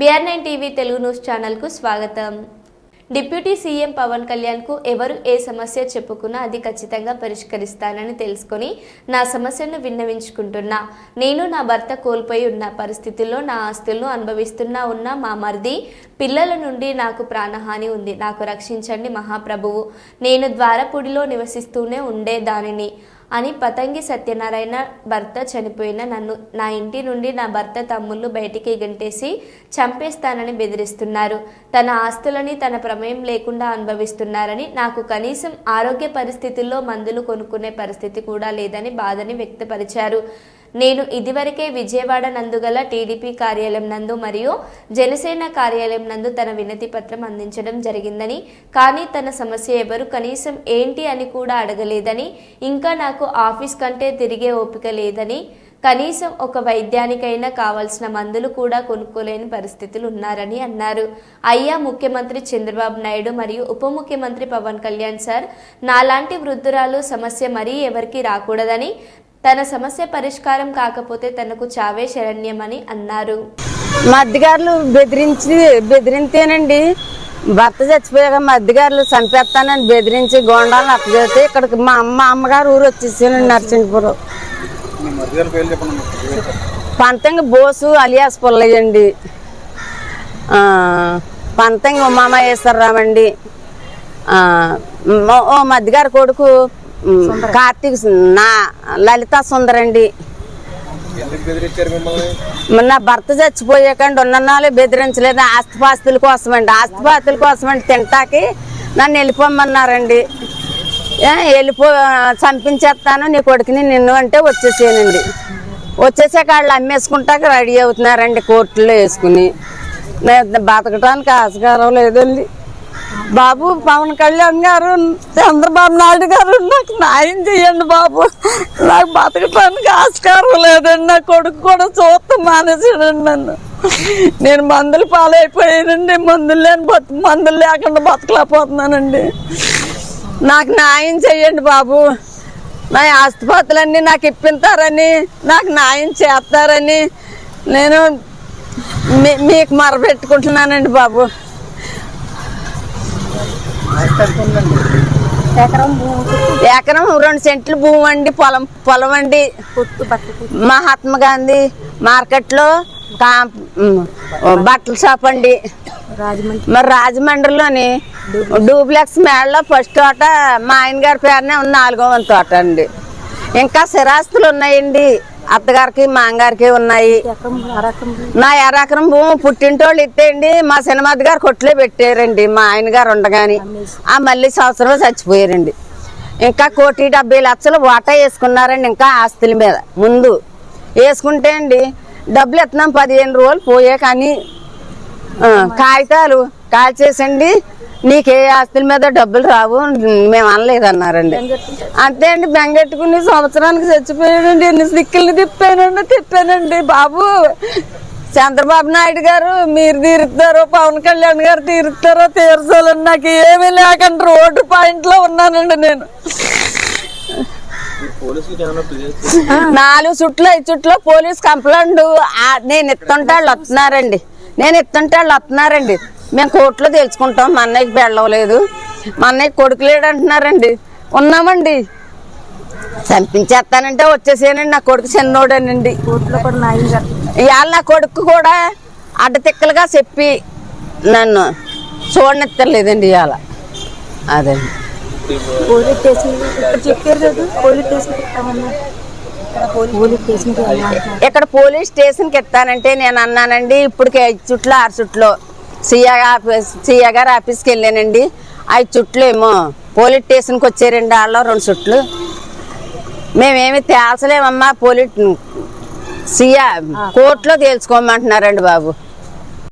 B R nine TV Telugu news ఛానల్కు స్వాగతం. Deputy CM Pawan కళ్యాణ్కు ఎవరు ఏ సమస్య చెప్పుకున్నా అది ఖచ్చితంగా పరిష్కరిస్తానని తెలుసుకొని నా సమస్యను విన్నవించుకుంటున్నా. నేను నా భర్త కోల్పోయి ఉన్న పరిస్థితుల్లో నా ఆస్తులను అనుభవిస్తున్నా ఉన్న మా మరిది పిల్లల నుండి నాకు ప్రాణహాని ఉంది. నాకు రక్షించండి మహాప్రభువు. నేను ద్వారపూడిలో నివసిస్తూనే ఉండేదానిని అని పతంగి సత్యనారాయణ భర్త చనిపోయిన నన్ను నా ఇంటి నుండి నా భర్త తమ్ముళ్ళు బయటికి గంటేసి చంపేస్తానని బెదిరిస్తున్నారు. తన ఆస్తులని తన ప్రమేయం లేకుండా అనుభవిస్తున్నారని నాకు కనీసం ఆరోగ్య పరిస్థితుల్లో మందులు కొనుక్కునే పరిస్థితి కూడా లేదని బాధని వ్యక్తపరిచారు. నేను ఇదివరకే విజయవాడ నందుగల టీడీపీ కార్యాలయం నందు మరియు జనసేన కార్యాలయం నందు తన వినతి పత్రం అందించడం జరిగిందని కానీ తన సమస్య ఎవరు కనీసం ఏంటి అని కూడా అడగలేదని ఇంకా నాకు ఆఫీస్ కంటే తిరిగే ఓపిక లేదని కనీసం ఒక వైద్యానికైనా కావాల్సిన మందులు కూడా కొనుక్కోలేని పరిస్థితులు ఉన్నారని అన్నారు. అయ్యా ముఖ్యమంత్రి చంద్రబాబు నాయుడు మరియు ఉప ముఖ్యమంత్రి పవన్ కళ్యాణ్ సార్ నాలాంటి వృద్ధురాలు సమస్య మరీ ఎవరికి రాకూడదని తన సమస్య పరిష్కారం కాకపోతే తనకు చావే శరణ్యమని అన్నారు. మా అద్దెగారులు బెదిరించి బెదిరింతేనండి. భర్త చచ్చిపోయాక మా అద్దెగారులు చంపేస్తానని బెదిరించి గోండాలను అప్పచేస్తే ఇక్కడికి మా అమ్మ అమ్మగారు ఊరు వచ్చేసానండి నరసింహపురం. మీ పంతంగ బోసు అలియాస్ పుల్లయ్య అండి ఆ, పంతంగ ఉమామహేశ్వరరావు అండి. ఓ మధ్యగారి కొడుకు కార్తీక్ నా లలితా సుందరండి. నా భర్త చచ్చిపోయాకండి ఉన్ననాలే బెదిరించలేదు. ఆస్తిపాస్తుల కోసం అండి ఆస్తిపాస్తుల కోసం అండి తింటాకి నన్ను వెళ్ళిపోమన్నారండి. వెళ్ళిపో చంపించేస్తాను నీ కొడుకుని నిన్ను అంటే వచ్చేసానండి. వచ్చేసాక వాళ్ళు అమ్మేసుకుంటాక రెడీ అవుతున్నారండి కోర్టులో వేసుకుని. బతకడానికి ఆస్కారం లేదండి. బాబు పవన్ కళ్యాణ్ గారు చంద్రబాబు నాయుడు గారు నాకు న్యాయం చేయండి బాబు. నాకు బతకటానికి ఆస్కారం లేదండి. నా కొడుకు కూడా చూస్తూ మానేసాడండి నన్ను. నేను మందులు పాలైపోయానండి. మందులు లేని బతు మందులు లేకుండా బతకలేకపోతున్నానండి. నాకు న్యాయం చేయండి బాబు. నా ఆస్తిపాతులన్నీ నాకు ఇప్పింతారని నాకు న్యాయం చేస్తారని నేను మీ- మీకు మరపెట్టుకుంటున్నానండి బాబు. ఎకరం రెండు సెంట్లు భూమి అండి పొలం పొలం అండి. మహాత్మా గాంధీ మార్కెట్లో కా బట్టల షాప్ అండి. మరి రాజమండ్రిలోని డూప్లెక్స్ మేడలో ఫస్ట్ తోట మా ఆయన గారి పేరునే ఉంది నాలుగో వంతు తోట అండి. ఇంకా స్థిరాస్తులు ఉన్నాయండి. అత్తగారికి మాంగారికి ఉన్నాయి. నా ఎరాకరం భూమి పుట్టింటోళ్ళు ఇత్తేయండి మా సినిమాది గారు కొట్లే పెట్టారండి మా ఆయన గారు ఉండగాని. ఆ మళ్ళీ సంవత్సరం చచ్చిపోయారండి. ఇంకా కోటి డెబ్బై లక్షలు వాటా వేసుకున్నారండి ఇంకా ఆస్తుల మీద ముందు. వేసుకుంటే అండి డబ్బులు ఎత్తున్నాం పదిహేను రోజులు పోయే కానీ కాగితాలు కాల్ చేసండి. నీకే ఆస్తుల మీద డబ్బులు రావు మేము అనలేదు అన్నారండి. అంతే అండి బెంగెట్టుకుని సంవత్సరానికి చచ్చిపోయానండి ఎన్ని దిక్కుల్ని తిప్పానండి తిప్పానండి బాబు. చంద్రబాబు నాయుడు గారు మీరు తీరుతారో పవన్ కళ్యాణ్ గారు తీరుతారో తీర్చాలని నాకు ఏమీ లేకుండా రోడ్డు పాయింట్లో ఉన్నానండి నేను. నాలుగు చుట్లు ఐదు చుట్లు పోలీస్ కంప్లైంట్ నేను ఇస్తుంటే వాళ్ళు వస్తున్నారండి. నేను ఇస్తుంటే వాళ్ళు వస్తున్నారండి. మేము కోర్టులో తెలుసుకుంటాం మా అన్నయ్యకి బెళ్ళవలేదు మా అన్నయ్య కొడుకు లేడు అంటున్నారండి. ఉన్నామండి. చంపించేస్తానంటే వచ్చేసానండి నా కొడుకు చిన్నోడేనండి. ఇవాళ నా కొడుకు కూడా అడ్డతిక్కలుగా చెప్పి నన్ను చూడనిత్తలేదండి ఇవాళ. అదండి పోలీస్ స్టేషన్ ఇక్కడ పోలీస్ స్టేషన్కి ఎత్తానంటే నేను అన్నానండి ఇప్పటికి ఐదు చుట్లు ఆరు చుట్లు. సిఐ ఆఫీస్ సిఐ గారి ఆఫీస్కి వెళ్ళానండి. ఐదు చుట్లు ఏమో పోలీస్ స్టేషన్కి వచ్చారండి వాళ్ళు రెండు చుట్లు. మేమేమి తేల్చలేమమ్మా పోలీస్ సిఐ కోర్టులో తేల్చుకోమంటున్నారండి బాబు.